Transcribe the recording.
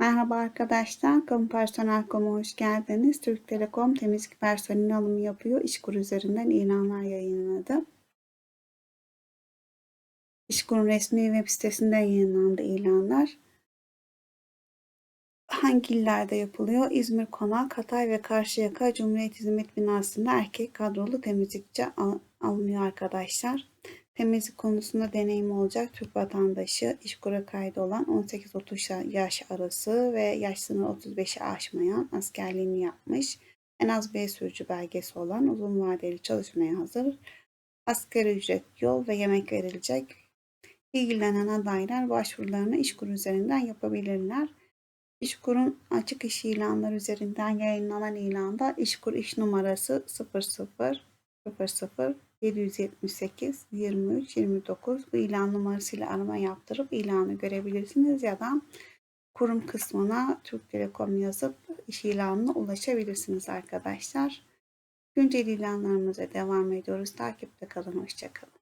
Merhaba arkadaşlar, Kamu Personel.com'a hoş geldiniz. Türk Telekom temizlik personeli alımı yapıyor. İşkur üzerinden ilanlar yayınladı. İşkur'un resmi web sitesinde yayınlandı ilanlar. Hangi illerde yapılıyor? İzmir, Konak, Hatay ve Karşıyaka Cumhuriyet Hizmet Binası'nda erkek kadrolu temizlikçi al- alınıyor arkadaşlar. Temizlik konusunda deneyimi olacak Türk vatandaşı, işkura kaydı olan 18-30 yaş arası ve yaş sınırı 35'i aşmayan askerliğini yapmış, en az B sürücü belgesi olan uzun vadeli çalışmaya hazır, asgari ücret, yol ve yemek verilecek. İlgilenen adaylar başvurularını İşkur üzerinden yapabilirler. İşkur'un açık iş ilanları üzerinden yayınlanan ilanda İşkur iş numarası 00 00 778 23 29 bu ilan numarasıyla arama yaptırıp ilanı görebilirsiniz ya da kurum kısmına Türk Telekom yazıp iş ilanına ulaşabilirsiniz arkadaşlar. Güncel ilanlarımıza devam ediyoruz. Takipte kalın. Hoşçakalın.